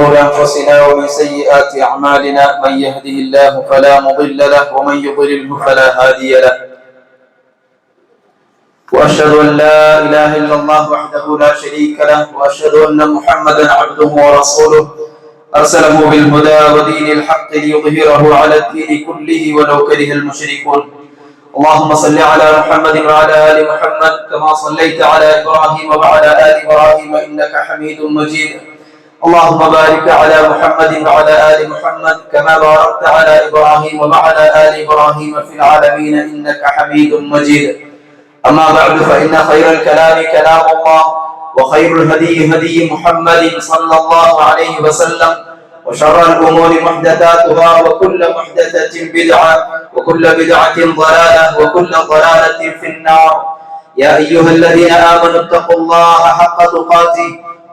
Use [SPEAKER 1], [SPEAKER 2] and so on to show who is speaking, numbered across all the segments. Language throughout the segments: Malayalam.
[SPEAKER 1] شرور أنفسنا ومن سيئات أعمالنا من يهده الله فلا مضل له ومن يضلله فلا هادي له وأشهد أن لا إله إلا الله وحده لا شريك له وأشهد أن محمدا عبده ورسوله أرسله بالهدى ودين الحق ليظهره على الدين كله ولو كره المشركون اللهم صل على محمد وعلى آل محمد كما صليت على إبراهيم وعلى آل إبراهيم إنك حميد مجيد اللهم بارك على محمد وعلى آل محمد كما باركت على إبراهيم وعلى آل إبراهيم في العالمين إنك حميد مجيد. أما بعد فإن خير الكلام كلام الله وخير الهدي هدي محمد صلى الله عليه وسلم وشر الأمور محدثاتها وكل محدثة بدعة وكل بدعة ضلالة وكل ضلالة في النار. يا أيها الذين آمنوا اتقوا الله حق تقاته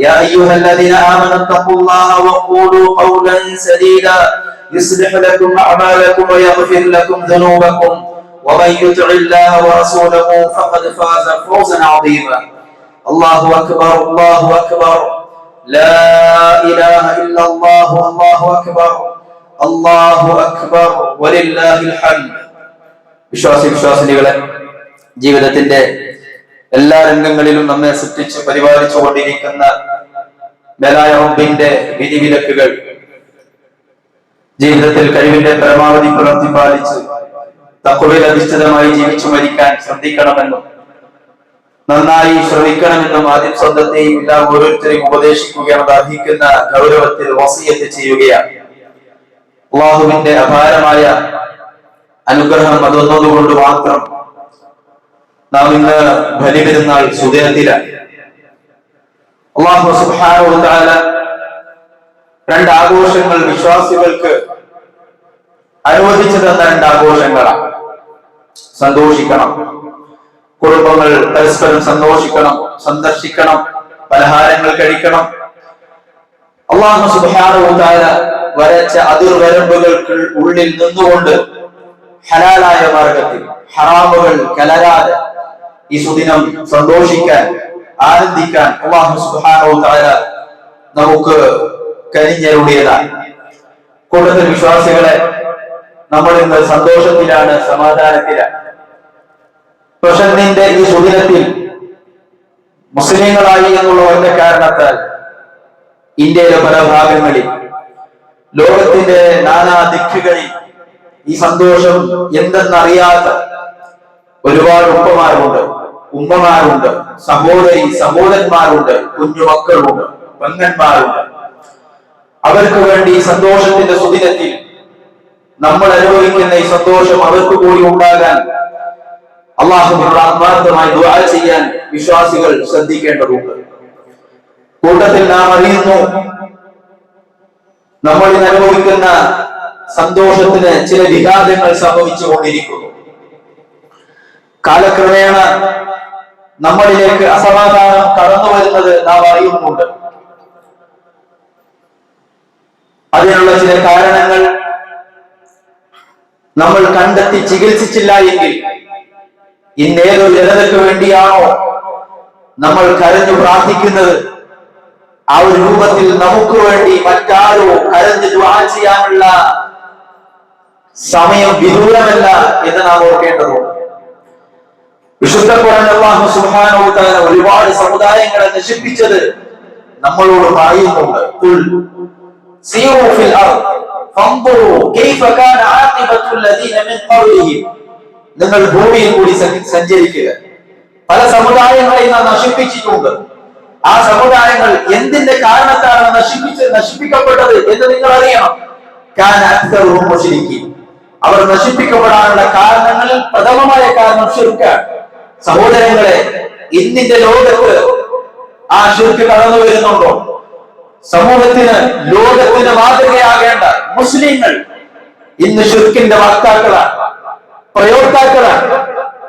[SPEAKER 1] يا أيها الذين آمنوا اتقوا الله وقولوا قولا سديدا يصلح لكم أعمالكم ويغفر لكم ذنوبكم ومن يطع الله ورسوله فقد فاز فوزا عظيما الله أكبر الله أكبر لا إله إلا الله الله أكبر الله أكبر ولله الحمد വിശ്വാസി വിശ്വാസിനികളെ ജീവിതത്തിന്റെ എല്ലാ രംഗങ്ങളിലും നമ്മെ സൃഷ്ടിച്ച് പരിപാലിച്ചു കൊണ്ടിരിക്കുന്ന ബലായ റബ്ബിന്റെ വിധിവിലക്കുകൾ. ജീവിതത്തിൽ കഴിവിന്റെ പരമാവധി പുലർത്തി പാലിച്ച് തക്കുവിൽ അധിഷ്ഠിതമായി ജീവിച്ചു മരിക്കാൻ ശ്രദ്ധിക്കണമെന്നും നന്നായി ശ്രമിക്കണമെന്നും ആദ്യം സ്വന്തത്തെയും എല്ലാ ഓരോരുത്തരെയും ഉപദേശിക്കുകയാണ് അർഹിക്കുന്ന ഗൗരവത്തിൽ വസീയത്ത് ചെയ്യുകയാണ്. അള്ളാഹുവിന്റെ അപാരമായ അനുഗ്രഹം അതൊന്നതുകൊണ്ട് മാത്രം നാം ഇന്ന് ബലിപെരുന്നാൾ സുദിനത്തിലാണ്. അള്ളാഹു രണ്ട് ആഘോഷങ്ങൾ വിശ്വാസികൾക്ക് അനുവദിച്ചു തന്ന രണ്ട് ആഘോഷങ്ങളാണ് സന്തോഷിക്കണം. കുടുംബങ്ങൾ പരസ്പരം സന്തോഷിക്കണം സന്ദർശിക്കണം പലഹാരങ്ങൾ കഴിക്കണം. അള്ളാഹു തആല വരച്ച അതിർവരമ്പുകൾക്ക് ഉള്ളിൽ നിന്നുകൊണ്ട് ഹലാലായ മാർഗത്തിൽ ഹറാമുകൾ കലരാതെ ഈ സുദിനം സന്തോഷിക്കാൻ ആനന്ദിക്കാൻ അള്ളാഹു സുബ്ഹാനഹു തആല നമുക്ക് കരിഞ്ഞരുടിയതാണ്. കൂടുതൽ വിശ്വാസികളെ നമ്മൾ ഇന്ന് സന്തോഷത്തിലാണ് സമാധാനത്തിലാണ്. പ്രശ്നത്തിന്റെ ഈ സുദിനത്തിൽ മുസ്ലിങ്ങളായി എന്നുള്ള ഒറ്റ കാരണത്താൽ ഇന്ത്യയിലെ പല ഭാഗങ്ങളിൽ ലോകത്തിന്റെ നാനാ ദിക്കുകളിൽ ഈ സന്തോഷം എന്തെന്നറിയാത്ത ഒരുപാട് ഉപ്പമാരുണ്ട്. ഉമ്മമാരുണ്ട് സഹോദരി സഹോദരന്മാരുണ്ട് കുഞ്ഞുമക്കളുണ്ട് പെങ്ങന്മാരുണ്ട്. അവർക്ക് വേണ്ടി സന്തോഷത്തിന്റെ സുദിനത്തിൽ നമ്മൾ അനുഭവിക്കുന്ന ഈ സന്തോഷം അവർക്ക് കൂടി ഉണ്ടാകാൻ അള്ളാഹുവിനോട് ആത്മാർത്ഥമായി ദുആ ചെയ്യാൻ വിശ്വാസികൾ ശ്രദ്ധിക്കേണ്ടതുണ്ട്. കൂട്ടത്തിൽ നാം അറിയുന്നു നമ്മൾ ഇന്ന് അനുഭവിക്കുന്ന സന്തോഷത്തിന് ചില വിഘാതങ്ങൾ സംഭവിച്ചു കൊണ്ടിരിക്കുന്നു കാലക്രമേണ നമ്മളിലേക്ക് അസമാധാനം കടന്നു വരുന്നത് നാം അറിയുന്നുണ്ട്. അതിനുള്ള ചില കാരണങ്ങൾ നമ്മൾ കണ്ടെത്തി ചികിത്സിച്ചില്ല എങ്കിൽ ഇന്നേതോ ജനതയ്ക്ക് വേണ്ടിയാണോ നമ്മൾ കരഞ്ഞു പ്രാർത്ഥിക്കുന്നത്? ആ ഒരു രൂപത്തിൽ നമുക്ക് വേണ്ടി മറ്റാരോ കരഞ്ഞ് ദ്വാ ചെയ്യാനുള്ള സമയം വിദൂരമല്ല എന്ന് നാം ഓർക്കേണ്ടതുണ്ട്. വിശുദ്ധ സുബ്ഹാനഹു വ തആല ഒരുപാട് സമുദായങ്ങളെ നശിപ്പിച്ചത് നമ്മളോട് പറയുന്നുണ്ട്. നിങ്ങൾ ഭൂമിയിൽ കൂടി സഞ്ച- സഞ്ചരിക്കുക. പല സമുദായങ്ങളെയും നാം നശിപ്പിച്ചിട്ടുണ്ട്. ആ സമുദായങ്ങൾ എന്തിന്റെ കാരണത്താണ് നശിപ്പിച്ച് നശിപ്പിക്കപ്പെട്ടത് എന്ന് നിങ്ങൾ അറിയണം. അവർ നശിപ്പിക്കപ്പെടാനുള്ള കാരണങ്ങളിൽ പ്രഥമമായ കാരണം ഷിർക്കാണ്. സഹോദരങ്ങളെ ഇന്നിന്റെ ലോകത്ത് ആ ശുദ്ധി കടന്നു വരുന്നുണ്ടോ? സമൂഹത്തിന് ലോകത്തിന് മാതൃകയാകേണ്ട മുസ്ലിങ്ങൾ ഇന്ന് ഷിർക്കിന്റെ വക്താക്കളാണ് പ്രയോക്താക്കളാണ്.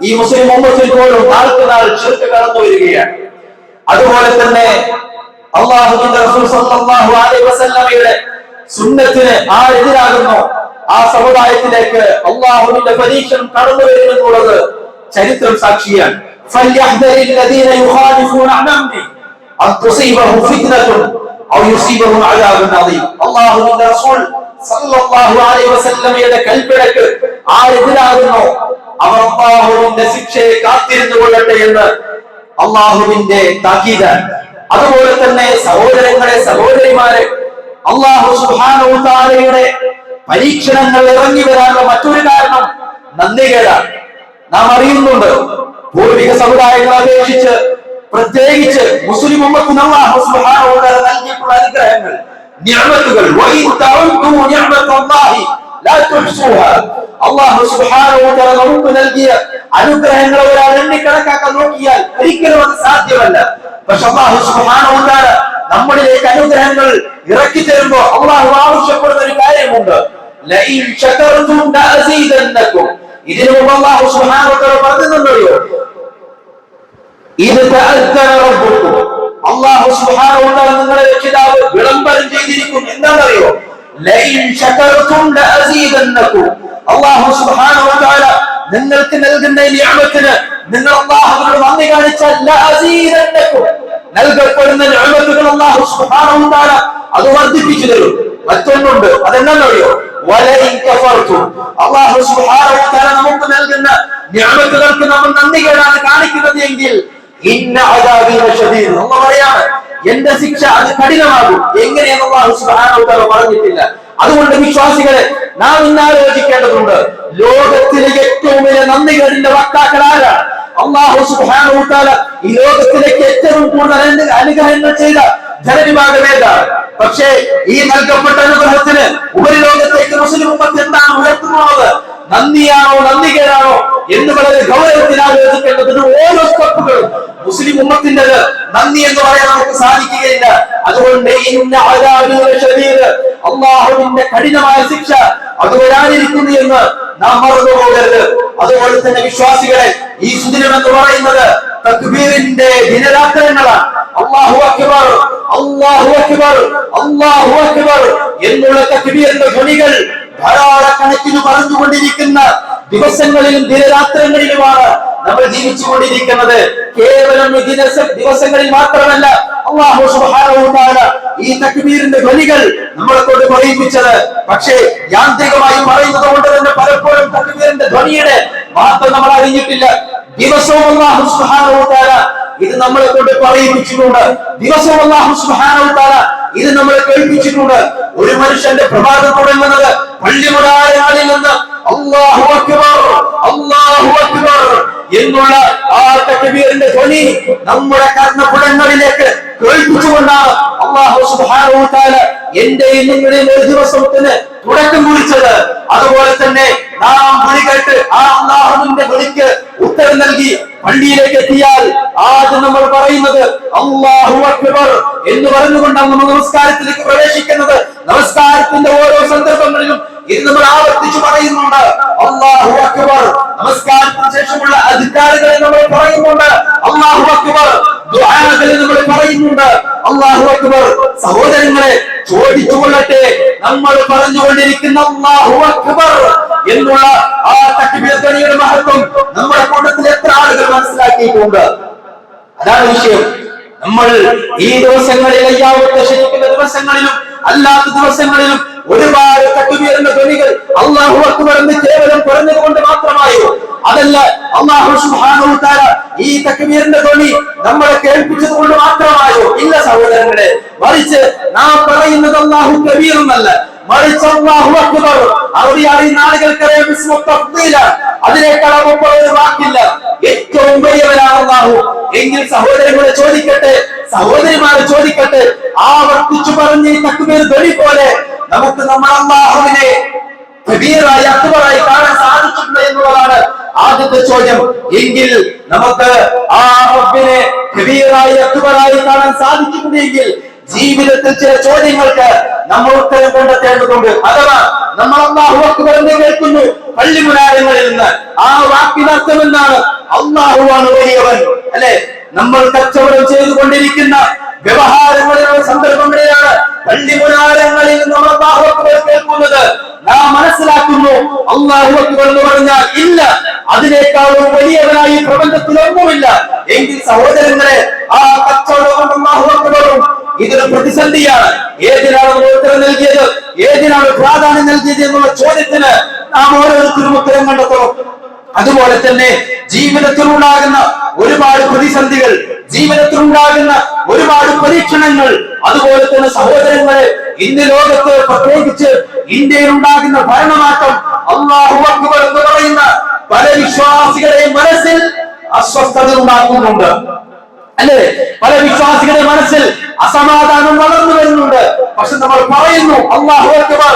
[SPEAKER 1] ഈ മുസ്ലിം മുമ്പത്തിൽ പോലും നാൾക്ക് നാൾ ചെറുക്ക് കടന്നു വരികയാണ്. അതുപോലെ തന്നെ അള്ളാഹുവിന്റെ റസൂൽ സല്ലല്ലാഹു അലൈഹി വസല്ലമയുടെ ആരെതിരാകുന്നു? ആ സമുദായത്തിലേക്ക് അള്ളാഹുവിന്റെ പരീക്ഷണം കടന്നു വരുമെന്നുള്ളത് ചരിത്രം സാക്ഷിയാണ്. കൽപ്പിടക്ക് ആരെതിരാകുന്നോ അവർ അള്ളാഹുവിന്റെ ശിക്ഷയെ കാത്തിരുന്നു കൊള്ളട്ടെ എന്ന് അള്ളാഹുവിന്റെ താക്കീതാണ്. അതുപോലെ തന്നെ സഹോദരങ്ങളെ സഹോദരിമാരെ അള്ളാഹു സുഹാനയുടെ പരീക്ഷണങ്ങൾ ഇറങ്ങി വരാനുള്ള മറ്റൊരു കാരണം നന്ദികേടാണ്. നാം അറിയുന്നുണ്ട്. പൂർവിക സമുദായങ്ങളെ അപേക്ഷിച്ച് പ്രത്യേകിച്ച് മുസ്ലിം അല്ലാഹു സുബ്ഹാനഹു വ തആല നൽകിയിട്ടുള്ള അനുഗ്രഹങ്ങൾ ലാ അല്ലാഹു സുബ്ഹാനഹു വ തആല നോക്കിയാൽ ഒരിക്കലും സാധ്യമല്ല. അല്ലാഹു സുബ്ഹാനഹു വ തആല നമ്മളിലേക്ക് അനുഗ്രഹങ്ങൾ ഇറക്കി തരുമ്പോൾ അള്ളാഹു ആവശ്യപ്പെടുന്ന ഒരു കാര്യമുണ്ട്. ലൈൻ ഇതിനു മുമ്പ് അള്ളാഹു തആല പറഞ്ഞതെന്നറിയോ ഇത് അള്ളാഹു തആല നിങ്ങളെ രക്ഷിതാവ് വിളംബരം ചെയ്തിരിക്കും. എന്താണെന്നറിയോ? വ തആല നിങ്ങൾക്ക് നൽകുന്ന ഈ നിങ്ങൾ അള്ളാഹുവിനോട് നന്ദി കാണിച്ചാൽ നൽകപ്പെടുന്ന സുബ്ഹാനഹു വ തആല അത് വർദ്ധിപ്പിച്ചു തരും. മറ്റൊന്നുണ്ട്. അതെന്താണെന്നറിയോ? തആല നമുക്ക് നൽകുന്ന നിഅമത്തുകൾക്ക് നമ്മൾ നന്ദി കേടാണ് കാണിക്കുന്നത് അള്ളാഹു പറയാണ് എന്റെ ശിക്ഷ അത് കഠിനമാകും. എങ്ങനെയെന്ന് അള്ളാഹു സുബ്ഹാനഹു തആല പറഞ്ഞിട്ടില്ല. അതുകൊണ്ട് വിശ്വാസികളെ നാം ഇന്ന് ആലോചിക്കേണ്ടതുണ്ട് ലോകത്തിലെ ഏറ്റവും വലിയ നന്ദികേടിന്റെ വക്താക്കൾ ആരാണ് അള്ളാഹു തആല ഈ ലോകത്തിലേക്ക് ഏറ്റവും കൂടുതൽ അനു- അനുഗ്രഹങ്ങൾ ചെയ്ത ധനവിഭാഗം ഏതാണ്? പക്ഷേ ഈ നൽകപ്പെട്ട അനുഗ്രഹത്തിന് ഉപരിലോകത്തേക്ക് മുസ്ലിം എന്താണ് ഉയർത്തുന്നത്? നന്ദിയാണോ നന്ദികേടാണോ എന്ന് വളരെ ആലോചിക്കേണ്ടതിന് ഓരോ സ്റ്റെപ്പുകളും. മുസ്ലിം ഉമ്മത്തിന്റെ നന്ദി എന്ന് പറയാൻ നമുക്ക് സാധിക്കുകയില്ല. അതുകൊണ്ട് അള്ളാഹുവിന്റെ കഠിനമായ ശിക്ഷ അത് വരാനിരിക്കുന്നു എന്ന് നാം മറന്നു പോകരുത്. അതുപോലെ തന്നെ വിശ്വാസികളെ ഈ സുദിനം എന്ന് പറയുന്നത് തക്ബീറിന്റെ ദിനരാത്രങ്ങളാണ്. അള്ളാഹു അക്ബർ അള്ളാഹു അക്ബർ അള്ളാഹു അക്ബർ എന്നുള്ള തക്ബീറിന്റെ ധ്വനികൾ ധാരാളക്കണക്കിന് പറഞ്ഞുകൊണ്ടിരിക്കുന്ന ദിവസങ്ങളിലും ദിനരാത്രങ്ങളിലുമാണ് നമ്മൾ ജീവിച്ചു കൊണ്ടിരിക്കുന്നത് കേവലം ഈ ദിനസ ദിവസങ്ങളിൽ മാത്രമല്ല അള്ളാഹു തആല ഈ തക്ബീറിന്റെ ധ്വനികൾ നമ്മളെ കൊണ്ട് പറയിപ്പിച്ചത്. പക്ഷേ യാന്ത്രികമായി പറയുന്നത് കൊണ്ട് തന്നെ പലപ്പോഴും തക്ബീറിന്റെ ധ്വനിയുടെ മാത്രം നമ്മൾ അറിഞ്ഞിട്ടില്ല. ദിവസവും അള്ളാഹു തആല ഇത് നമ്മളെ കൊണ്ട് പറയിപ്പിച്ചിട്ടുണ്ട്. ദിവസവും അള്ളാഹു തആല ഇത് നമ്മളെ കേൾപ്പിച്ചിട്ടുണ്ട്. ഒരു മനുഷ്യന്റെ പ്രഭാതം തുടങ്ങുന്നത് പള്ളിമുടാരാളിൽ നിന്ന് അക്ബർ അക്ബർ എന്നുള്ള ആ തക്ബീറിന്റെ ധ്വനി നമ്മുടെ കർണപുടങ്ങളിലേക്ക് കേൾപ്പിച്ചുകൊണ്ടാണ് അള്ളാഹു സുബ്ഹാനഹു വ തആല എന്റെയും നിങ്ങളുടെയും ഒരു ദിവസത്തിന് തുടക്കം കുറിച്ചത്. അതുപോലെ തന്നെ നാം വിളി കേട്ട് ആ അള്ളാഹുവിന്റെ വിളിക്ക് ഉത്തരം നൽകി പള്ളിയിലേക്ക് എത്തിയാൽ ആദ്യം നമ്മൾ പറയുന്നത് അള്ളാഹു അക്ബർ എന്ന് പറഞ്ഞുകൊണ്ടാണ് നമ്മൾ നമസ്കാരത്തിലേക്ക് പ്രവേശിക്കുന്നത്. നമസ്കാരത്തിന്റെ ഓരോ സന്ദർഭങ്ങളിലും ഇത് നമ്മൾ ആവർത്തിച്ചു പറയുന്നുണ്ട്. അള്ളാഹു അക്ബർ. നമസ്കാരത്തിന് ശേഷമുള്ള അധികാരികളെ നമ്മൾ പറയുന്നുണ്ട്. അള്ളാഹു അക്ബർ. ദുആകളെ നമ്മൾ പറയുന്നുണ്ട്. അള്ളാഹു അക്ബർ. സഹോദരങ്ങളെ ചോദിച്ചു കൊള്ളട്ടെ നമ്മൾ പറഞ്ഞുകൊണ്ടിരിക്കുന്ന അല്ലാഹു അക്ബർ എന്നുള്ള ആ തക്ബീർ മഹത്വം നമ്മുടെ കൂട്ടത്തിൽ എത്ര ആളുകൾ മനസ്സിലാക്കിയിട്ടുണ്ട്? അതാണ് വിഷയം. നമ്മൾ ഈ ദിവസങ്ങളിൽ അയ്യാവത്തെ ദിവസങ്ങളിലും അല്ലാത്ത ദിവസങ്ങളിലും ഒരുപാട് തക്കുബീറിന്റെ ധ്വനികൾ അള്ളാഹു അക്ബർ എന്ന് കേവലം പറഞ്ഞത് കൊണ്ട് മാത്രമായോ? അതല്ല അള്ളാഹു സുബ്ഹാനഹു തആല ഈ തക്ബീറിന്റെ ധ്വനി നമ്മളെ കേൾപ്പിച്ചത് കൊണ്ട് മാത്രമായോ? ഇല്ല സഹോദരങ്ങളെ മറിച്ച് നാം പറയുന്നത് അള്ളാഹു കബീർ എന്നല്ല. മറിച്ച് അള്ളാഹു അക്ബർ. അറബി അറിയുന്ന ആളുകൾക്കറിയാം അതിനേക്കാൾ അപ്പുറം ഒരു വാക്കില്ല. ഏറ്റവും വലിയവനാണ് അള്ളാഹു എങ്കിൽ സഹോദരങ്ങളെ ചോദിക്കട്ടെ സഹോദരിമാരെ ചോദിക്കട്ടെ ആവർത്തിച്ചു പറഞ്ഞ ഈ തക്ബീർ ധ്വനി പോലെ നമുക്ക് നമ്മൾ അള്ളാഹുവിനെ കബീറായി അക്ബറായി കാണാൻ സാധിച്ചിട്ടുണ്ട് എന്നുള്ളതാണ് ആദ്യത്തെ ചോദ്യം. എങ്കിൽ നമുക്ക് ആ റബ്ബിനെ കബീറായി അക്ബറായി കാണാൻ സാധിച്ചിട്ടുണ്ടെങ്കിൽ ജീവിതത്തിൽ ചില ചോദ്യങ്ങൾക്ക് നമ്മൾ ഉത്തരം കണ്ടെത്തേണ്ടതുണ്ട്. അഥവാ നമ്മൾ അള്ളാഹു അക്ബർ എന്ന് കേൾക്കുന്നു. പള്ളിമുനാരങ്ങളിൽ നിന്ന് ആ വാക്കിന് അർത്ഥം എന്താണ്? അള്ളാഹുവാണ് വലിയവൻ. അല്ലെ? നമ്മൾ കച്ചവടം ചെയ്തുകൊണ്ടിരിക്കുന്ന വ്യവഹാരങ്ങളിലുള്ള സന്ദർഭങ്ങളിലാണ് പള്ളിമുനാരങ്ങളിൽ നിന്ന് നമ്മൾ കേൾക്കുന്നത് നാം മനസ്സിലാക്കുന്നു അള്ളാഹു അക്ബർ എന്ന് പറഞ്ഞാൽ ഇല്ല അതിനേക്കാളും വലിയവനായി പ്രപഞ്ചത്തിലൊന്നുമില്ല എങ്കിൽ സഹോദരങ്ങളെ ആ കച്ചവടവും അള്ളാഹു അക്ബറും ഇതൊരു പ്രതിസന്ധിയാണ്. ഏതിനാണ് ഉത്തരം നൽകിയത്? ഏതിനാണ് പ്രാധാന്യം നൽകിയത് എന്നുള്ള ചോദ്യത്തിന് നാം ഓരോരുത്തരും ഉത്തരം കണ്ടെത്തണം. അതുപോലെ തന്നെ ജീവിതത്തിലുണ്ടാകുന്ന ഒരുപാട് പ്രതിസന്ധികൾ ജീവിതത്തിൽ ഉണ്ടാകുന്ന ഒരുപാട് പരീക്ഷണങ്ങൾ അതുപോലെ തന്നെ സഹോദരങ്ങളെ ഇന്ന് ലോകത്ത് പ്രത്യേകിച്ച് ഇന്ത്യയിൽ ഉണ്ടാകുന്ന ഭരണമാറ്റം അള്ളാഹു അക്ബർ എന്ന് പറയുന്ന പല വിശ്വാസികളുടെ മനസ്സിൽ അസ്വസ്ഥത ഉണ്ടാക്കുന്നുണ്ട്. അല്ലേ? പല വിശ്വാസികളുടെ മനസ്സിൽ അസമാധാനം വളർന്നു വരുന്നുണ്ട്. പക്ഷെ നമ്മൾ പറയുന്നു അള്ളാഹു അക്ബർ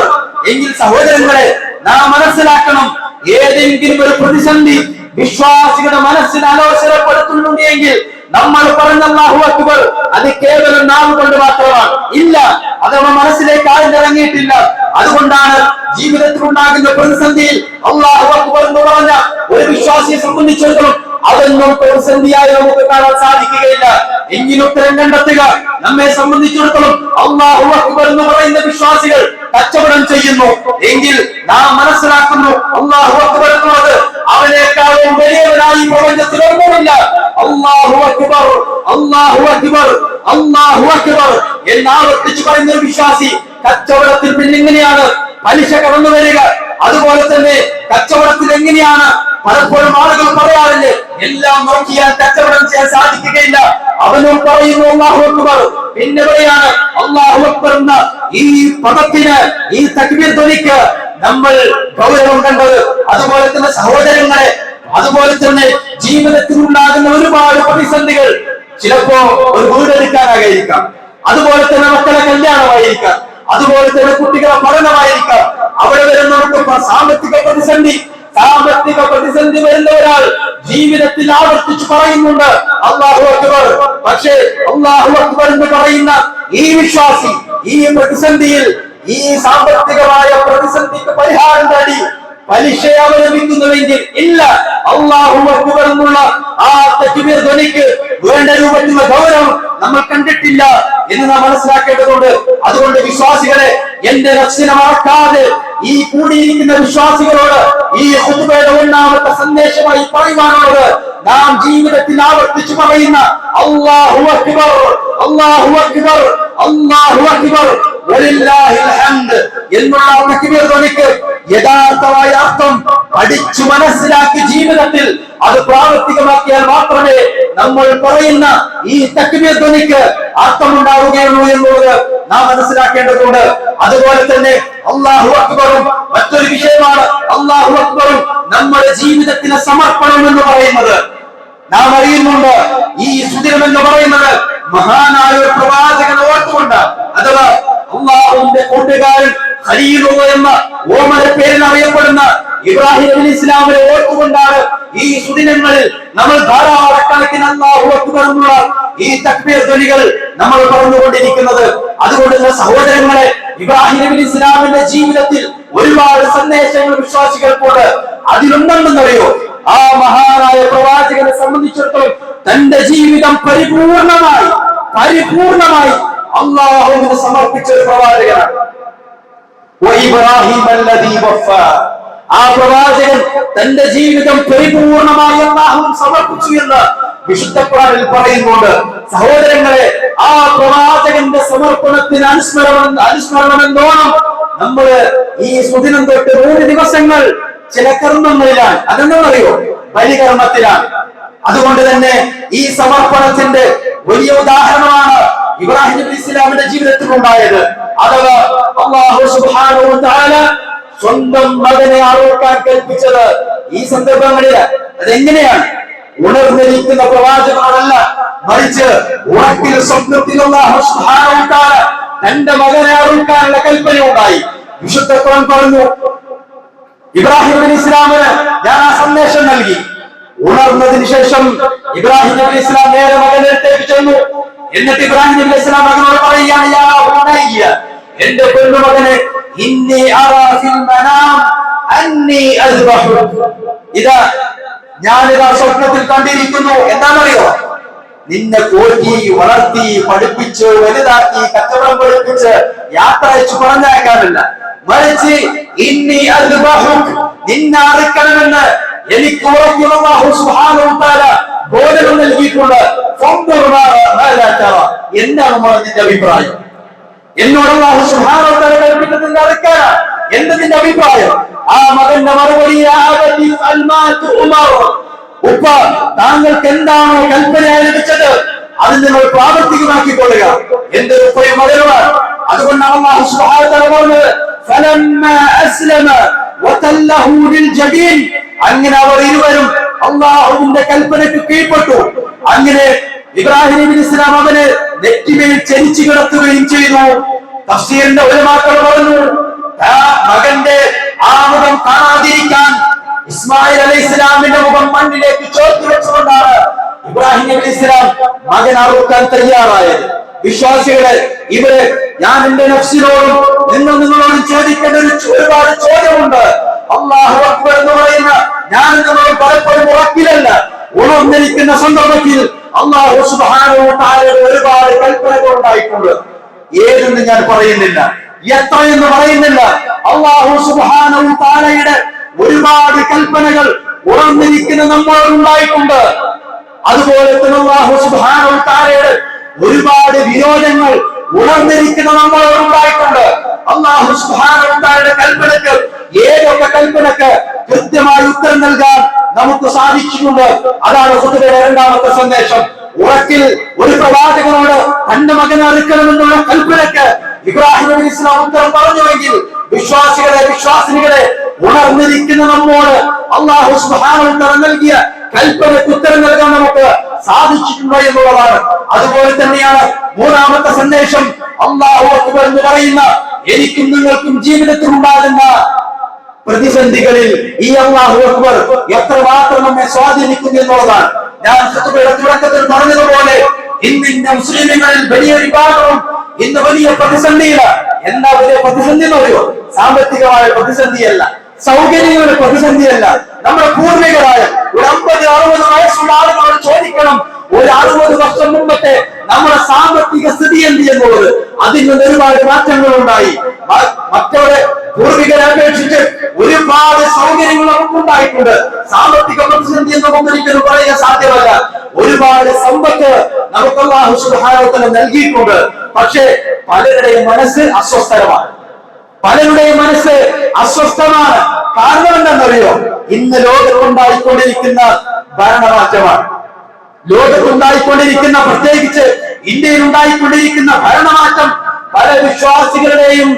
[SPEAKER 1] എങ്കിൽ സഹോദരങ്ങളെ നാം മനസ്സിലാക്കണം ഏതെങ്കിലും ഒരു പ്രതിസന്ധി വിശ്വാസികളുടെ മനസ്സിന് അലോസരപ്പെടുത്തുന്നുണ്ട് എങ്കിൽ നമ്മൾ പറഞ്ഞ അള്ളാഹു അക്ബർ അത് കേവലം നാം കൊണ്ട് മാത്രമാണ്. ഇല്ല അത് നമ്മൾ മനസ്സിലേക്ക് ആഴ്ന്നിറങ്ങിയിട്ടില്ല അതുകൊണ്ടാണ് ജീവിതത്തിൽ ഉണ്ടാകുന്ന പ്രതിസന്ധിയിൽ അള്ളാഹു അക്ബർ എന്ന് പറഞ്ഞ ഒരു വിശ്വാസിയെ സംബന്ധിച്ചിടത്തോളം അതൊന്നും പ്രതിസന്ധിയായി നമുക്ക് കാണാൻ സാധിക്കുകയില്ല. എങ്കിലും ഉത്തരം കണ്ടെത്തുക. നമ്മെ സംബന്ധിച്ചിടത്തോളം അള്ളാഹു അക്ബർ എന്ന് പറയുന്ന വിശ്വാസികൾ കച്ചവടം ചെയ്യുന്നു. എങ്കിൽ നാം മനസ്സിലാക്കുന്നു അള്ളാഹു അക്ബർ എന്നുള്ളത് അവനേക്കാളും വലിയവനായി പ്രപഞ്ചത്തിൽ ഒന്നുമില്ല. അക്ബർ അക്ബർ അക്ബർ എന്ന് ആവർത്തിച്ച് പറയുന്ന ഒരു വിശ്വാസി കച്ചവടത്തിൽ പിന്നെങ്ങനെയാണ്? പലിശ കടന്നു വരിക. അതുപോലെ തന്നെ കച്ചവടത്തിൽ എങ്ങനെയാണ് പലപ്പോഴും ആളുകൾ പറയാറില്ലേ എല്ലാം നോക്കിയാൽ കച്ചവടം ചെയ്യാൻ സാധിക്കുകയില്ല. അവനും പറയുന്നു അള്ളാഹു അക്ബർ. പിന്നെ പറയാണ് അള്ളാഹു അക്ബർ എന്ന ഈ പദത്തിന് ഈ തക്ബീർ ധ്വനിക്ക് നമ്മൾ ഗൗരവം കണ്ടത് അതുപോലെ തന്നെ സഹോദരങ്ങളെ അതുപോലെ തന്നെ ജീവിതത്തിൽ ഉണ്ടാകുന്ന ഒരുപാട് പ്രതിസന്ധികൾ ചിലപ്പോ ഒരു വീടെടുക്കാനായിരിക്കാം അതുപോലെ തന്നെ മക്കളെ കല്യാണമായിരിക്കാം. അതുപോലെ തന്നെ കുട്ടികളെ പഠനമായിരിക്കാം. അവിടെ വരുന്ന നമുക്ക് സാമ്പത്തിക പ്രതിസന്ധി സാമ്പത്തിക പ്രതിസന്ധി വരുന്ന ഒരാൾ ജീവിതത്തിൽ ആവർത്തിച്ച് പറയുന്നുണ്ട്. അള്ളാഹു അക്ബർ. പക്ഷേ അള്ളാഹു അക്ബർ എന്ന് പറയുന്ന ഈ വിശ്വാസി ഈ പ്രതിസന്ധിയിൽ ഈ സാമ്പത്തികമായ പ്രതിസന്ധിക്ക് പരിഹാരം തേടി പലിശ അവലംബിക്കുന്നുവെങ്കിൽ ഇല്ല. അള്ളാഹു അക്ബർ എന്നുള്ള ആ തെറ്റുപേർ ധ്വനിക്ക് വേണ്ട രൂപത്തിലുള്ള ഗൗരവം നമ്മൾ കണ്ടിട്ടില്ല എന്ന് നാം മനസ്സിലാക്കേണ്ടതുണ്ട്. അതുകൊണ്ട് വിശ്വാസികളെ എന്റെ രക്ഷനെ മറക്കാതെ ഈ കൂടിയിരിക്കുന്ന വിശ്വാസികളോട് ഈ ഒന്നാമത്തെ സന്ദേശമായി പറയുവാനുള്ളത് നാം ജീവിതത്തിൽ ആവർത്തിച്ചു പറയുന്ന അള്ളാഹു അക്ബർ അള്ളാഹു അക്ബർ അള്ളാഹു അക്ബർ. യഥാർത്ഥമായ അർത്ഥം പഠിച്ചു മനസ്സിലാക്കി ജീവിതത്തിൽ അത് പ്രാവർത്തികമാക്കിയാൽ മാത്രമേ നമ്മൾ പറയുന്ന ഈ തക്കിമീർ ധ്വനിക്ക് അർത്ഥമുണ്ടാവുകയുള്ളൂ എന്നുള്ളത് നാം മനസ്സിലാക്കേണ്ടതുണ്ട്. അതുപോലെ തന്നെ അള്ളാഹു അക്ബറും മറ്റൊരു വിഷയമാണ്. അള്ളാഹു അക്ബറും നമ്മുടെ ജീവിതത്തിലെ സമർപ്പണം എന്ന് പറയുന്നത്. നാം അറിയുന്നുണ്ട് ഈ സുദിനം എന്ന് പറയുന്നത് മഹാനായ ഒരു പ്രവാചകൻ ഓർത്തുകൊണ്ട് അഥവാ അള്ളാഹുവിന്റെ കൂട്ടുകാരൻ ഖലീലു എന്ന ഓമന പേരിൽ അറിയപ്പെടുന്ന ഇബ്രാഹിം അലി ഇസ്ലാമിനെ ഓർത്തുകൊണ്ടാണ് ഈ സുദിനങ്ങളിൽ നമ്മൾ ധാരാളക്കണക്കിന് അള്ളാഹു അക്ബർ ഈ തക്ബീർ ധ്വനികൾ നമ്മൾ പറഞ്ഞുകൊണ്ടിരിക്കുന്നത്. അതുകൊണ്ട് സഹോദരങ്ങളെ ഇബ്രാഹിം നബി ഇസ്ലാമിന്റെ ജീവിതത്തിൽ ഒരുപാട് സന്ദേശങ്ങൾ വിശ്വാസികൾക്കുണ്ട്. അതിലുണ്ടെന്നറിയോ? ആ മഹാനായ പ്രവാചകനെ സംബന്ധിച്ചിടത്തോളം തന്റെ ജീവിതം പരിപൂർണമായി പരിപൂർണമായി അള്ളാഹുവിന് സമർപ്പിച്ച ഒരു പ്രവാചകനാണ്. ആ പ്രവാചകൻ തന്റെ ജീവിതം പരിപൂർണമായി അള്ളാഹുവിന് സമർപ്പിച്ചു എന്ന് വിശുദ്ധ ഖുർആനിൽ പറയുന്നുണ്ട്. സഹോദരങ്ങളെ ആ പ്രവാചകന്റെ സമർപ്പണത്തിന് അനുസ്മരണം അനുസ്മരണമെന്നോണം നമ്മൾ ഈ സുദിനം തൊട്ട് മൂന്ന് ദിവസങ്ങൾ ചില കർമ്മങ്ങളിലാണ്. അതെന്താണെന്നറിയോ? ബലികർമ്മത്തിലാണ്. അതുകൊണ്ട് തന്നെ ഈ സമർപ്പണത്തിന്റെ വലിയ ഉദാഹരണമാണ് ഇബ്രാഹിം നബി ഇസ്ലാമിന്റെ ജീവിതത്തിൽ ഉണ്ടായത് അഥവാ അള്ളാഹു സുബ്ഹാനഹു വ തആല സ്വന്തം മകനെ അറുക്കാൻ കൽപ്പിച്ചത്. ഈ സന്ദർഭങ്ങളിൽ അതെങ്ങനെയാണ്? ഉണർന്നിരിക്കുന്ന പ്രവാചകനോടല്ല മറിച്ച് ഉറക്കിൽ തആല തന്റെ മകനെ അറുക്കാനുള്ള കൽപ്പന ഉണ്ടായി വിശുദ്ധ ഖുർആൻ പറഞ്ഞു ഇബ്രാഹിം നബി ഇസ്ലാമിന് ഞാൻ ആ സന്ദേശം നൽകി. ഉണർന്നതിന് ശേഷം ഇബ്രാഹിം നബി ഇസ്ലാം നേരെ മകനെ ചെന്നു. എന്നിട്ട് ഇബ്രാഹിം നബി ഇസ്ലാം മകനോട് പറയുകയാണ് യാ ഉനയ്യ എന്റെ പൊന്നുമകനെ ഇന്നി അറാ ഫിൽ അന്നി അസ്ബഹു ഇതാ ഞാനിതാ സ്വപ്നത്തിൽ കണ്ടിരിക്കുന്നു. എന്താണെന്നറിയോ? നിന്നെ കോറ്റി വളർത്തി പഠിപ്പിച്ച് വലുതാക്കി കച്ചവടം പഠിപ്പിച്ച് യാത്ര അയച്ചു പറഞ്ഞയക്കാറില്ല മറിച്ച് ഇന്നി അസ്ബഹു നിന്നെ അറുക്കണമെന്ന് എനിക്ക് ബോധനം നൽകിയിട്ടുണ്ട്. എന്താണ് നിന്റെ അഭിപ്രായം. എന്നോട് അല്ലാഹു സുബ്ഹാനഹു വ തആല കൽപ്പിച്ചതിന്റെ അറുക്കാനാ എന്ത് നിന്റെ അഭിപ്രായം? ആ മകന്റെ മറുപടി ഉപ്പ താങ്കൾക്ക് എന്താണോ കൽപ്പന ലഭിച്ചത്? അത് നിങ്ങൾ പ്രാവർത്തികമാക്കിക്കൊള്ളുക എന്റെ ഉപ്പയും മകനുമാണ്. അതുകൊണ്ടാണ് അല്ലാഹു സുബ്ഹാനഹു വ തആല പറഞ്ഞത് ഫലമ്മ അസ്ലമ വതല്ലഹു ലിൽജബീൻ അങ്ങനെ അവർ ഇരുവരും അള്ളാഹുവിന്റെ കൽപ്പനയ്ക്ക് കീഴ്പ്പെട്ടു. അങ്ങനെ ഇബ്രാഹിം ഇസ്ലാം അവന് നെറ്റിമേൽ ചരിച്ചു കിടത്തുകയും ചെയ്തു. തഫ്സീറിന്റെ ഒരു മാക്കൾ പറഞ്ഞു മകന്റെ ആ മുഖം കാണാതിരിക്കാൻ ഇസ്മായിൽ അലൈഹി ഇസ്ലാമിന്റെ മുഖം മണ്ണിലേക്ക് ചോർത്തി വെച്ചുകൊണ്ടാണ് ഇബ്രാഹിം നബി ഇസ്ലാം മകൻ അറുക്കാൻ തയ്യാറായത്. വിശ്വാസികളെ ഇവിടെ ഞാൻ എന്റെ നഫ്സിനോടും നിങ്ങൾ നിങ്ങളോടും ചോദിക്കേണ്ട ഒരു ഒരുപാട് ചോദ്യമുണ്ട്. അള്ളാഹു അക്ബർ എന്ന് പറയുന്ന ഞാൻ നമ്മൾ പലപ്പോഴും ഉറക്കിലല്ല ഉണർന്നിരിക്കുന്ന സന്ദർഭത്തിൽ അള്ളാഹു തആലയുടെ ഒരുപാട് കൽപ്പനകൾ ഉണ്ടായിട്ടുണ്ട്. ഏതെന്ന് ഞാൻ പറയുന്നില്ല. എത്ര എന്ന് പറയുന്നില്ല. അള്ളാഹു സുബ്ഹാനഹു വ തആലയുടെ ഒരുപാട് കൽപ്പനകൾ ഉണർന്നിരിക്കുന്ന നമ്മളോട് ഉണ്ടായിട്ടുണ്ട്. അതുപോലെ തന്നെ അള്ളാഹു സുബ്ഹാനഹു വ തആലയുടെ ഒരുപാട് വിരോധങ്ങൾ ഉണർന്നിരിക്കുന്ന നമ്മളോട് ഉണ്ടായിട്ടുണ്ട് അള്ളാഹു സുബ്ഹാനഹു തആലയുടെ കൽപ്പനക്ക് ഏതൊക്കെ കൽപ്പനക്ക് കൃത്യമായി ഉത്തരം നൽകാൻ നമുക്ക് സാധിച്ചിട്ടുണ്ട്. അതാണ് ഖുതുബയുടെ രണ്ടാമത്തെ സന്ദേശം. ഉറക്കിൽ ഒരു പ്രവാചകനോട് തന്റെ മകനെ അറുക്കണമെന്നുള്ള കൽപ്പനക്ക് ഇബ്രാഹിം നബി ഇസ്ലാം ഉത്തരം പറഞ്ഞുവെങ്കിൽ വിശ്വാസികളെ വിശ്വാസിനികളെ ഉണർന്നിരിക്കുന്ന നമ്മോട് അള്ളാഹു തആല നൽകിയ കൽപ്പനക്ക് ഉത്തരം നൽകാൻ നമുക്ക് സാധിച്ചിട്ടുണ്ടോ എന്നുള്ളതാണ്. അതുപോലെ തന്നെയാണ് മൂന്നാമത്തെ സന്ദേശം അള്ളാഹു അക്ബർ എന്ന് പറയുന്ന എനിക്കും നിങ്ങൾക്കും ജീവിതത്തിൽ ഉണ്ടാകുന്ന പ്രതിസന്ധികളിൽ ഈ അള്ളാഹു അക്ബർ എത്രമാത്രം നമ്മെ സ്വാധീനിക്കുന്നു എന്നുള്ളതാണ്. ഞാൻ തുടക്കത്തിൽ പറഞ്ഞതുപോലെ ഇന്നിന്റെ മുസ്ലിമുകളിൽ വലിയ വിഭാഗവും ഇന്ന് വലിയ പ്രതിസന്ധിയില്ല എന്താ വലിയ പ്രതിസന്ധി എന്ന് പറയുമോ സാമ്പത്തികമായ പ്രതിസന്ധിയല്ല. സൗകര്യങ്ങളുടെ പ്രതിസന്ധിയല്ല. നമ്മുടെ പൂർവികരായ ഒരു അമ്പത് അറുപത് വയസ്സുള്ള ആളുകളോട് ചോദിക്കണം. ഒരു അറുപത് വർഷം മുമ്പത്തെ നമ്മുടെ സാമ്പത്തിക സ്ഥിതി എന്ത് എന്നുള്ളത്? അതിൽ നിന്ന് ഒരുപാട് മാറ്റങ്ങൾ ഉണ്ടായി മറ്റവരെ പൂർവികരെ അപേക്ഷിച്ച് ഒരുപാട് സൗകര്യങ്ങൾ നമുക്ക് ഉണ്ടായിട്ടുണ്ട് സാമ്പത്തിക പ്രതിസന്ധി എന്ന് ഒരിക്കലും പറയാൻ സാധ്യമല്ല. ഒരുപാട് സമ്പത്ത് നമുക്ക് തആല നൽകിയിട്ടുണ്ട്. പക്ഷേ പലരുടെയും മനസ്സ് അസ്വസ്ഥരമാണ് പലരുടെയും മനസ്സ് അസ്വസ്ഥമാണ്. കാരണം എന്താണെന്നറിയോ? ഇന്ന് ലോകത്തുണ്ടായിക്കൊണ്ടിരിക്കുന്ന ഭരണമാറ്റമാണ്. ലോകത്തുണ്ടായിക്കൊണ്ടിരിക്കുന്ന പ്രത്യേകിച്ച് ഇന്ത്യയിൽ ഉണ്ടായിക്കൊണ്ടിരിക്കുന്ന ഭരണമാറ്റം പല വിശ്വാസികളുടെയും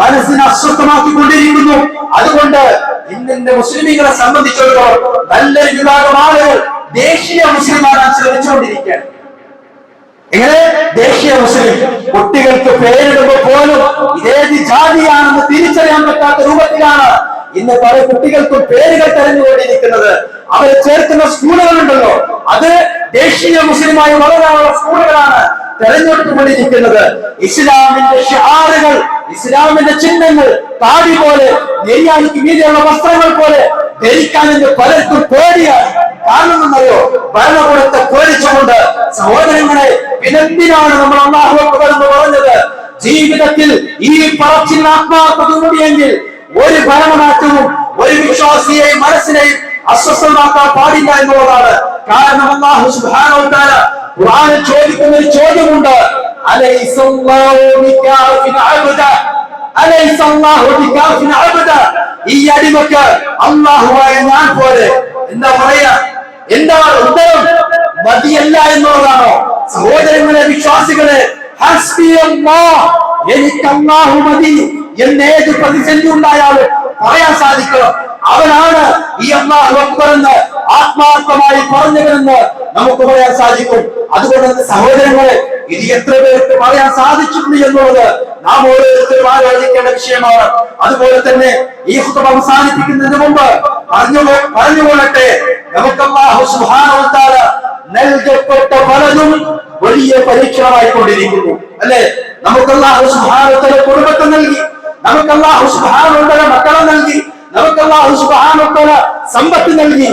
[SPEAKER 1] മനസ്സിനെ അസ്വസ്ഥമാക്കിക്കൊണ്ടിരിക്കുന്നു. അതുകൊണ്ട് ഇന്നിന്റെ മുസ്ലിമീങ്ങളെ സംബന്ധിച്ചിടത്തോളം നല്ലൊരു വിഭാഗം ആളുകൾ ദേശീയ മുസ്ലിമാരാൻ ശ്രമിച്ചുകൊണ്ടിരിക്കുകയാണ് എങ്ങനെ? ദേശീയ മുസ്ലിം കുട്ടികൾക്ക് പേരിടുമ്പോൾ പോലും ഇതേത് ജാതിയാണെന്ന് തിരിച്ചറിയാൻ പറ്റാത്ത രൂപത്തിലാണ് ഇന്ന് പല കുട്ടികൾക്കും പേരുകൾ തെരഞ്ഞുകൊണ്ടിരിക്കുന്നത്. അവരെ ചേർക്കുന്ന സ്കൂളുകളുണ്ടല്ലോ. അത് ദേശീയ മുസ്ലിമായി വളരാനുള്ള സ്കൂളുകളാണ് തെരഞ്ഞെടുത്തുകൊണ്ടിരിക്കുന്നത്. ഇസ്ലാമിന്റെ ഷാറുകൾ ഇസ്ലാമിന്റെ ചിഹ്നങ്ങൾ താടി പോലെ നെയ്യാനിക്ക് മീതിയുള്ള വസ്ത്രങ്ങൾ പോലെ ധരിക്കാൻ ഇന്ന് പലർക്കും പേടിയാണ്. കാരണം എന്നറിയോ ഭരണകൂടത്തെ പേടിച്ചുകൊണ്ട് സഹോദരങ്ങളെ പിന്നെന്തിനാണ് നമ്മൾ അള്ളാഹു എന്ന് പറഞ്ഞത്? ജീവിതത്തിൽ ഈ പറച്ചിൽ ആത്മാർത്ഥതയോടെയെങ്കിൽ ഒരു ഭരണമാറ്റവും ഒരു വിശ്വാസിയെയും മനസ്സിനെയും അസ്വസ്ഥമാക്കാൻ പാടില്ല എന്നുള്ളതാണ്. കാരണം അള്ളാഹു വ തആല ചോദിക്കുന്ന ഒരു ചോദ്യമുണ്ട്. അബ്ദ അലൈസല്ലാഹു ബികാഫിൻ അബ്ദ? ഈ അടിമക്ക് അള്ളാഹുവായ ഞാൻ പോലെ. എന്താ പറയാ? എന്താ ഉത്തരം? മതിയല്ല എന്നുള്ളതാണോ സഹോദരങ്ങളെ വിശ്വാസികളെ എനിക്ക് അള്ളാഹു മതി എന്ന് ഏത് പ്രതിസന്ധി ഉണ്ടായാലും പറയാൻ സാധിക്കണം. അവനാണ് ഈ അള്ളാഹു അക്ബർ എന്ന് ആത്മാർത്ഥമായി പറഞ്ഞവരെന്ന് നമുക്ക് പറയാൻ സാധിക്കും. അതുകൊണ്ട് തന്നെ സഹോദരങ്ങളെ ഇത് എത്ര പേർക്ക് പറയാൻ സാധിച്ചിട്ടുണ്ട് എന്നുള്ളത് നാം ഓരോരുത്തരും ആലോചിക്കേണ്ട വിഷയമാണ്. അതുപോലെ തന്നെ ഈ ഹുത്തം അവസാനിപ്പിക്കുന്നതിന് മുമ്പ് പറഞ്ഞു പറഞ്ഞുകൊള്ളട്ടെ നമുക്ക് വ നൽകപ്പെട്ട പലതും വലിയ പരീക്ഷണമായി പരീക്ഷണമായിക്കൊണ്ടിരിക്കുന്നു. അല്ലെ? നമുക്ക് അള്ളാഹു സുബ്ഹാനഹു കുടുംബത്തെ നൽകി. നമുക്ക് അള്ളാഹു സുബ്ഹാനഹു മക്കളെ നൽകി. നമുക്ക് അള്ളാഹു സുബ്ഹാനഹു സമ്പത്ത് നൽകി.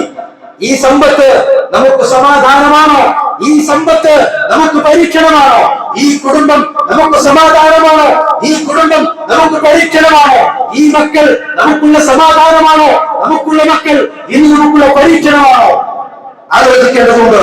[SPEAKER 1] ഈ സമ്പത്ത് നമുക്ക് സമാധാനമാണോ? ഈ സമ്പത്ത് നമുക്ക് പരീക്ഷണമാണോ? ഈ കുടുംബം നമുക്ക് സമാധാനമാണോ? ഈ കുടുംബം നമുക്ക് പരീക്ഷണമാണോ? ഈ മക്കൾ നമുക്കുള്ള സമാധാനമാണോ? നമുക്കുള്ള മക്കൾ ഇന്ന് നമുക്കുള്ള പരീക്ഷണമാണോ? ആലോചിക്കേണ്ടതുണ്ട്.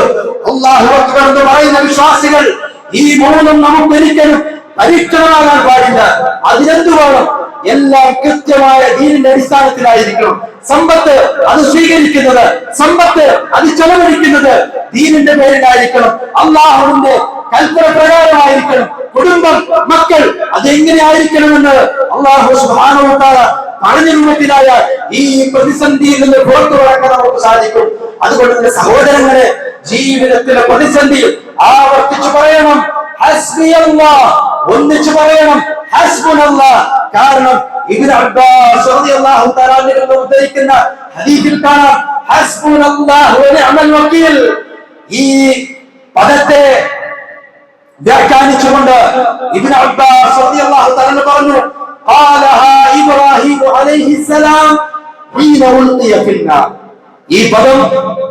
[SPEAKER 1] അള്ളാഹു അക്ബർ എന്ന് പറയുന്ന വിശ്വാസികൾ ഈ മൂന്നും നമുക്ക് ഒരിക്കലും പരീക്ഷണമാകാൻ പാടില്ല. അതിനെന്തു വേണം? എല്ലാം കൃത്യമായ ദീനിന്റെ അടിസ്ഥാനത്തിലായിരിക്കണം. സമ്പത്ത് അത് സ്വീകരിക്കുന്നത് സമ്പത്ത് അത് ചെലവഴിക്കുന്നത് ദീനിന്റെ പേരിലായിരിക്കണം അള്ളാഹുവിന്റെ കൽപ്പന പ്രകാരമായിരിക്കണം. കുടുംബം മക്കൾ അത് എങ്ങനെയായിരിക്കണമെന്ന് അള്ളാഹു സുബാനുണ്ടായ പറഞ്ഞ രൂപത്തിലായ ഈ പ്രതിസന്ധിയിൽ നിന്ന് പുറത്തു കടക്കാൻ നമുക്ക് സാധിക്കും. അതുകൊണ്ട് തന്നെ സഹോദരങ്ങളെ ജീവിതത്തിലെ പ്രതിസന്ധി ആവർത്തിച്ചു പറയണം. ഹസ്ബി ഒന്നിച്ചു പറയണം. കാരണം ഇബ്നു അബ്ബാസ് റളിയല്ലാഹു തആല അൻഹു ഹദീസിൽ കാണാം ഹസ്ബുനല്ലാഹു വ നിഅമൽ ഈ പദത്തെ വ്യാഖ്യാനിച്ചുകൊണ്ട് ഇബ്നു അബ്ബാസ് റളിയല്ലാഹു പറഞ്ഞു ഖാലഹാ ഇബ്രാഹിം അലൈഹിസ്സലാം ഹീന ഉൽഖിയ ഫിന്നാർ ഈ പദം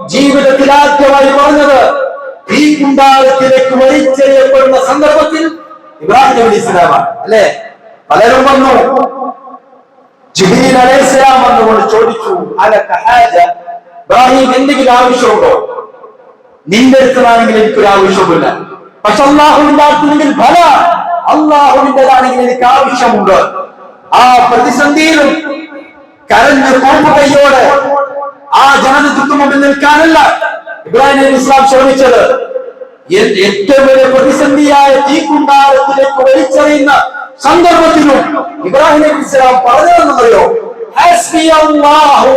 [SPEAKER 1] ജീവിതത്തിൽ ആദ്യമായി പറഞ്ഞത് ഈ കുണ്ടാരത്തിലേക്ക് വലിച്ചെറിയപ്പെടുന്ന സന്ദർഭത്തിൽ ഇബ്രാഹിം അലി അല്ലേ? പലരും പറഞ്ഞു ജിബീൽ അലൈഹിസ്സലാം വന്നുകൊണ്ട് ചോദിച്ചു അലക ഹാജ ഇബ്രാഹിം എന്തെങ്കിലും ആവശ്യമുണ്ടോ? നിന്റെ അടുത്തതാണെങ്കിൽ എനിക്കൊരു ആവശ്യമില്ല പക്ഷെ അള്ളാഹുവിന്റെ അടുത്തെങ്കിൽ ഫല. അള്ളാഹുവിന്റെതാണെങ്കിൽ എനിക്ക് ആവശ്യമുണ്ട്. ആ പ്രതിസന്ധിയിലും കരഞ്ഞ് കോപ്പുകയോടെ ആ ജനനത്തിന് മുമ്പിൽ നിൽക്കാനല്ല ഇബ്രാഹിം നബി ഇസ്ലാം ശ്രമിച്ചത്. ഏറ്റവും വലിയ പ്രതിസന്ധിയായ തീക്കുണ്ടാരത്തിലേക്ക് വലിച്ചെറിയുന്ന സന്ദർഭത്തിലും ഇബ്രാഹിം നബി ഇസ്ലാം പറഞ്ഞതെന്നറിയോ? ഹസ്ബി അല്ലാഹ്.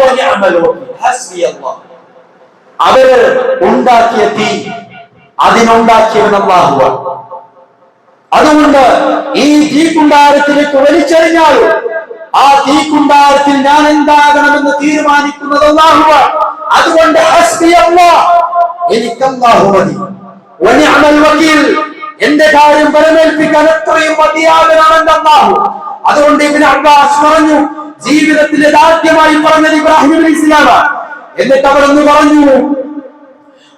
[SPEAKER 1] അവർ ഉണ്ടാക്കിയ തീ അതിനുണ്ടാക്കിയവൻ അള്ളാഹുവാണ് അതുകൊണ്ട് ഈ തീക്കുണ്ടാരത്തിലേക്ക് വലിച്ചെറിഞ്ഞാൽ ആ തീക്കുണ്ടാരത്തിൽ ഞാൻ എന്താകണമെന്ന് തീരുമാനിക്കുന്നത് അതുകൊണ്ട്. എനിക്ക് അള്ളാഹു മതി. എന്റെ കാര്യം പരമേൽപ്പിക്കാൻ എത്രയും മതിയാകനാണ് എന്റെ അള്ളാഹു അതുകൊണ്ട് ഇബ്നു അബ്ബാസ് പറഞ്ഞു ജീവിതത്തിൽ ഇതാദ്യമായി പറഞ്ഞത് ഇബ്രാഹിം അലൈഹി ഇസ്ലാമാണ് എന്നിട്ട് അവർ ഒന്ന് പറഞ്ഞു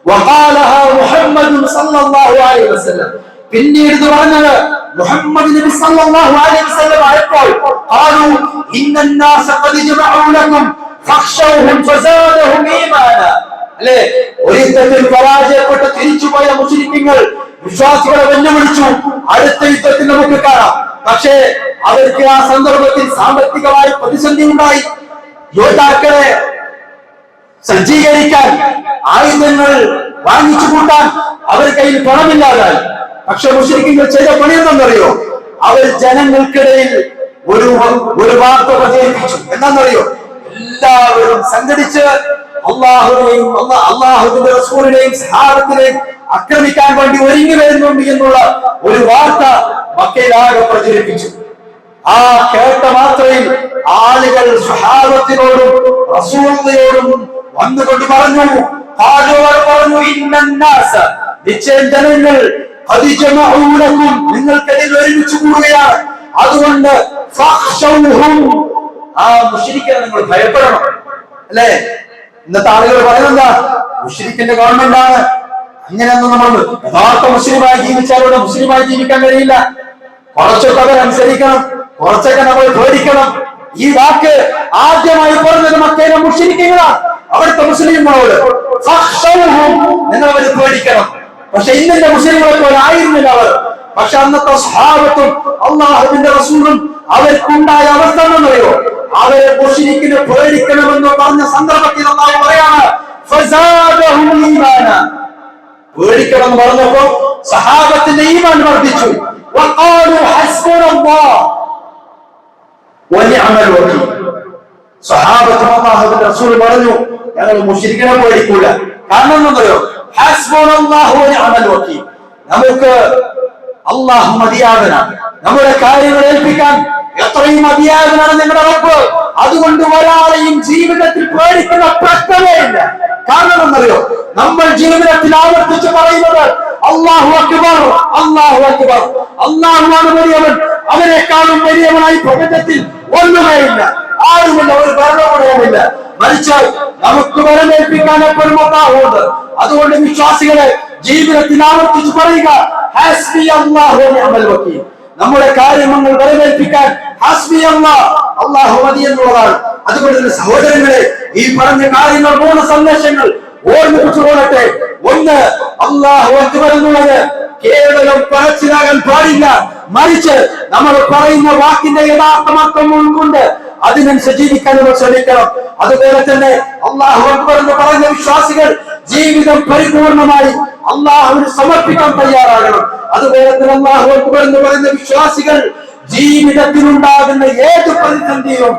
[SPEAKER 1] وقالها محمد صلى الله عليه وسلم പിന്നീട് ഇത് പറഞ്ഞത് മുഹമ്മദ് നബി സല്ലല്ലാഹു അലൈഹി വസല്ലം ആയപ്പോൾ قالوا ان الناس قد جمعوا لكم فاخشوهم فزادهم ايمانا അല്ലേ ഒരു യുദ്ധത്തിൽ പരാജയപ്പെട്ട് തിരിച്ചുപോയ മുസ്ലിങ്ങൾ വിശ്വാസികളെ വെല്ലുവിളിച്ചു. അടുത്ത യുദ്ധത്തിൽ നമുക്ക് കാണാം. പക്ഷേ അവർക്ക് ആ സന്ദർഭത്തിൽ സാമ്പത്തികമായി പ്രതിസന്ധി ഉണ്ടായി യോദ്ധാക്കളെ സജ്ജീകരിക്കാൻ ആയുധങ്ങൾ വാങ്ങിച്ചു കൂട്ടാൻ അവർ കയ്യിൽ പണമില്ലാതായി. പക്ഷെ മുസ്ലിങ്ങൾ ചെയ്ത പണി എന്തെന്നറിയോ അവർ ജനങ്ങൾക്കിടയിൽ ഒരു ഒരു വാർത്ത പ്രചരിപ്പിച്ചു. എന്താണെന്നറിയോ? എല്ലാവരും സംഘടിച്ച് അള്ളാഹുവിനെയും അള്ളാഹുവിന്റെ റസൂലിനെയും സഹാബത്തിനെയും ആക്രമിക്കാൻ വേണ്ടി ഒരുങ്ങി വരുന്നുണ്ട് എന്നുള്ള ഒരു വാർത്ത മക്കയിലാകെ പ്രചരിപ്പിച്ചു. ആ കേട്ട മാത്രയിൽ ആളുകൾ സഹാബത്തിനോടും റസൂലിനോടും വന്നുകൊണ്ട് പറഞ്ഞു പറഞ്ഞു നിശ്ചയം ജനങ്ങൾ ഖദ് നിങ്ങൾക്കെതിൽ ഒരുമിച്ച് കൂടുകയാണ്. അതുകൊണ്ട് ആ മുഷിരിക്കാൻ നിങ്ങൾ ഭയപ്പെടണം അല്ലേ? ഇന്നത്തെ ആളുകൾ പറയുന്നത് മുഷരിക്കിന്റെ ഗവൺമെന്റ് ആണ്. അങ്ങനെയൊന്നും നമ്മൾ യഥാർത്ഥ മുസ്ലിമായി ജീവിച്ചാലൂടെ മുസ്ലിമായി ജീവിക്കാൻ കഴിയില്ല. കുറച്ചൊക്കെ അവർ അനുസരിക്കണം കുറച്ചൊക്കെ നമ്മൾ പേടിക്കണം. ഈ വാക്ക് ആദ്യമായി പറഞ്ഞത് മക്കേനെ മുഷിരിക്കുകയാണ് അവിടുത്തെ മുസ്ലിങ്ങളോട് നിങ്ങൾ അവരെ പേടിക്കണം. പക്ഷെ ഇന്നത്തെ മുസ്ലിങ്ങളെ പോലെ ആയിരുന്നില്ല അവർ. പക്ഷെ അന്നത്തെ സ്വഭാവത്തും അള്ളാഹുവിന്റെ റസൂലും അവർക്കുണ്ടായ അവസ്ഥ എന്നറിയോ അവരെ മുസ്ലിക്കിനെ പേടിക്കണമെന്ന് പറഞ്ഞ സന്ദർഭത്തിൽ അള്ളാഹു പറയാണ് ഫസാദഹും ഈമാനാ. പേടിക്കണം എന്ന് പറഞ്ഞപ്പോ സഹാബത്തിന്റെ ഈമാൻ വർദ്ധിച്ചു. സഹാബത്ത് അല്ലാഹുവിന്റെ റസൂൽ പറഞ്ഞു ഞങ്ങൾ മുശ്രിക്കിനെ പേടിക്കൂല. കാരണം എന്തറിയോ നമുക്ക് അള്ളാഹു മതിയാകന നമ്മുടെ കാര്യങ്ങൾ ഏൽപ്പിക്കാൻ എത്രയും മതിയാകനാണ് നിങ്ങളുടെ റബ്ബ് അതുകൊണ്ട് ഒരാളെയും ജീവിതത്തിൽ പേടിക്കുന്ന പ്രശ്നമേ ഇല്ല. കാരണം എന്നറിയോ നമ്മൾ ജീവിതത്തിൽ ആവർത്തിച്ച് പറയുന്നത് അള്ളാഹു അക്ബർ അള്ളാഹു അക്ബർ. അള്ളാഹുവാണ് വലിയവൻ. അവരെക്കാളും വലിയവനായി പ്രപഞ്ചത്തിൽ ഒന്നുമേയില്ല ആരുമില്ല ഒരു ഭരണകൂടവുമില്ല മരിച്ചാൽ നമുക്ക് വരമേൽപ്പിക്കാൻ എപ്പോഴും അള്ളാഹുണ്ട് അതുകൊണ്ട് വിശ്വാസികളെ ജീവിതത്തിൽ ആവർത്തിച്ച് പറയുക ഹാസ്ബി അല്ലാഹു അമൽ വക്കീൽ. നമ്മുടെ കാര്യങ്ങൾ വരവേൽപ്പിക്കാൻ ഹാസ്ബി അല്ലാഹ് അള്ളാഹു മതി എന്നുള്ളതാണ്. അതുകൊണ്ട് തന്നെ സഹോദരങ്ങളെ ഈ പറഞ്ഞ കാര്യങ്ങൾ മൂന്ന് സന്ദേശങ്ങൾ ഓർമ്മിപ്പിച്ചു പോകട്ടെ ഒന്ന് അള്ളാഹു അക്ബർ എന്നുള്ളത് കേവലം പറച്ചിലാകാൻ പാടില്ല. മറിച്ച് നമ്മൾ പറയുന്ന വാക്കിന്റെ യഥാർത്ഥമാക്കം ഉൾക്കൊണ്ട് അതിനനുസരിച്ച് ജീവിക്കാൻ നമ്മൾ ശ്രമിക്കണം. അതുപോലെ തന്നെ അള്ളാഹു അക്ബർ എന്ന് പറയുന്ന വിശ്വാസികൾ ജീവിതം പരിപൂർണമായി അള്ളാഹുവിന് സമർപ്പിക്കാൻ തയ്യാറാകണം. അതുപോലെ തന്നെ അള്ളാഹു അക്ബർ എന്ന് പറയുന്ന വിശ്വാസികൾ ജീവിതത്തിലുണ്ടാകുന്ന ഏത് പ്രതിസന്ധിയും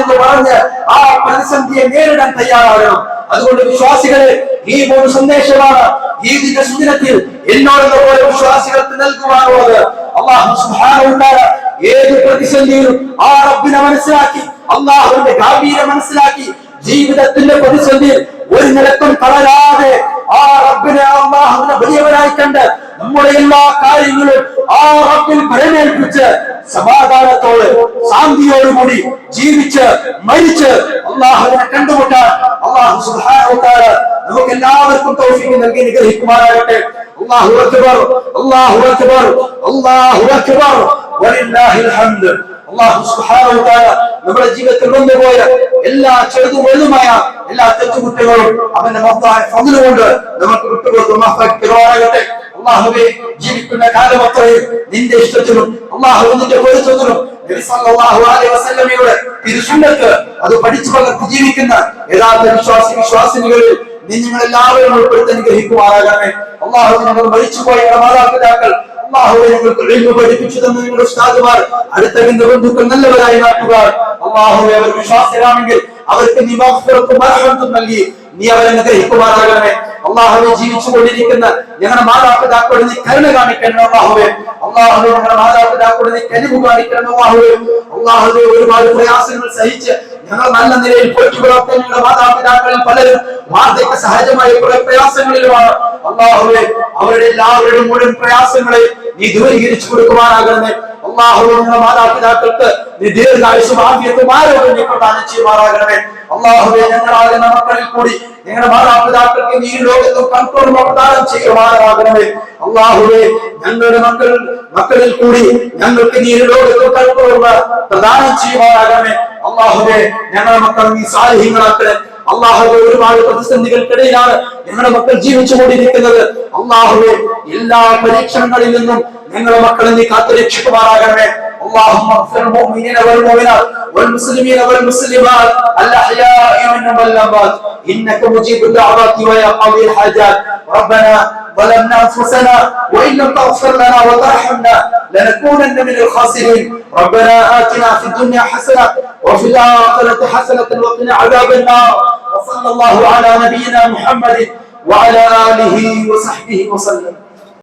[SPEAKER 1] എന്ന് പറഞ്ഞ് ആ പ്രതിസന്ധിയെ നേരിടാൻ തയ്യാറാകണം. അതുകൊണ്ട് വിശ്വാസികളെ ഈ ഒരു സന്ദേശമാണ് ജീവിത സുദിനത്തിൽ എന്നോടുള്ള പോലെ വിശ്വാസികൾക്ക് നൽകുവാനുള്ളത്. അള്ളാഹു തആല ഏത് പ്രതിസന്ധിയിലും ആ റബ്ബിനെ മനസ്സിലാക്കി അള്ളാഹുവിന്റെ ഗാംഭീര്യം മനസ്സിലാക്കി ജീവിതത്തിന്റെ പ്രതിസന്ധിയിൽ ഒരു നിലക്കും തളരാതെ ആ റബ്ബിനെ അള്ളാഹുവിനെ വലിയവനായി കണ്ട് നമ്മുടെ എല്ലാ കാര്യങ്ങളും ആ റബ്ബിൽ ഭരമേൽപ്പിച്ച് സമാധാനത്തോടെ ശാന്തിയോടുകൂടി ജീവിച്ച് മരിച്ച് അള്ളാഹുവിനെ കണ്ടുമുട്ടാൻ അള്ളാഹു തആല നമുക്ക് എല്ലാവർക്കും തോഫിക്ക് നൽകി നിഗ്രഹിക്കുമാറാകട്ടെ അള്ളാഹു അക്ബർ അള്ളാഹു അക്ബർ അല്ലാഹു അക്ബർ. വലില്ലാഹിൽ ഹംദ്. തആല നമ്മുടെ ജീവിതത്തിൽ വന്നുപോയ എല്ലാ ചെറുതും വലുതുമായ എല്ലാ തെറ്റുകുറ്റങ്ങളും അവന്റെ മഹത്തായ ഫضل കൊണ്ട് നമുക്ക് വിട്ടുകൊടുത്ത് മാഫാക്കിമാറാകട്ടെ അള്ളാഹുവെ ജീവിക്കുന്ന കാലം അത്രയും നിന്റെ ഇഷ്ടത്തിലും അള്ളാഹു നിന്റെ വസല്ലമയുടെ തിരുസുന്നത്ത് അത് പഠിച്ചു പകർത്തി ജീവിക്കുന്ന യഥാർത്ഥ വിശ്വാസി വിശ്വാസിനികളിൽ നിങ്ങൾ എല്ലാവരും ഉൾപ്പെടുത്തി അനുഗ്രഹിക്കുമാറാകണമേ അള്ളാഹു ഞങ്ങൾ മരിച്ചുപോയ മാതാപിതാക്കൾ പഠിപ്പിച്ചു തന്ന ഉസ്താദുമാർ അടുത്ത നല്ലവരായ നാട്ടുകാർ അവർ വിശ്വാസികളാണെങ്കിൽ അവർക്ക് നീ നൽകി. നീ അവരെ അനുഗ്രഹിക്കുമാറാകണമേ. അള്ളാഹുവെ ജീവിച്ചു കൊണ്ടിരിക്കുന്ന ഞങ്ങളുടെ മാതാപിതാക്കളോട് നീ കരുണ കാണിക്കണം അള്ളാഹുവെ. അള്ളാഹുവെ ഞങ്ങളുടെ മാതാപിതാക്കളോട് നീ കനിവ് കാണിക്കണം അള്ളാഹുവെ. അള്ളാഹുവെ ഒരുപാട് പ്രയാസങ്ങൾ സഹിച്ച് ഞങ്ങൾ നല്ല നിലയിൽ പോറ്റി വളർത്തിയ ഞങ്ങളുടെ മാതാപിതാക്കളിൽ പലരും വാർദ്ധക്യ സഹജമായ കുറെ പ്രയാസങ്ങളിലുമാണ്. അള്ളാഹുവെ അവരുടെ എല്ലാവരുടെ മുഴുവൻ പ്രയാസങ്ങളെ നീ ദൂരീകരിച്ചു കൊടുക്കുവാനാകണമേ അള്ളാഹു ഞങ്ങളുടെ മാതാപിതാക്കൾക്ക് നീ ദീർഘായുസും ആദ്യത്തും ആരോഗ്യം നീ പ്രദാനം ചെയ്യുമാറാകണമേ. അള്ളാഹുവെ ഞങ്ങളാകുന്ന മക്കളിൽ കൂടി ഞങ്ങളുടെ മാതാപിതാക്കൾക്ക് നീ ലോകത്തും കൺട്രോൾ പ്രദാനം ചെയ്യുമാറാകണമേ. അള്ളാഹുവെ ഞങ്ങളുടെ മക്കൾ മക്കളിൽ കൂടി ഞങ്ങൾക്ക് നീ ലോകത്തും കൺട്രോൾ പ്രദാനം ചെയ്യുമാറാകണമേ. അള്ളാഹുവെ ഞങ്ങളുടെ മക്കൾ നീ സാഹിഹ്യങ്ങളാക്കണേ അള്ളാഹുവെ ഒരുപാട് പ്രതിസന്ധികൾക്കിടയിലാണ് ഞങ്ങളുടെ മക്കൾ ജീവിച്ചുകൊണ്ടിരിക്കുന്നത് അള്ളാഹുവെ എല്ലാ പരീക്ഷണങ്ങളിൽ നിന്നും ഞങ്ങളുടെ മക്കളെ നീ കാത്തുരക്ഷിക്കുമാറാകണമേ اللهم اغفر المؤمنين والمؤمنات والمسلمين والمسلمات الاحياء منهم والاموات انك مجيب الدعوات ويا قاضي الحاجات ربنا ظلمنا أنفسنا وإن لم تغفر لنا وترحمنا لنكونن من الخاسرين. ربنا آتنا في الدنيا حسنة وفي الآخرة حسنة وقنا عذاب النار. وصلى الله على نبينا محمد وعلى آله وصحبه وسلم.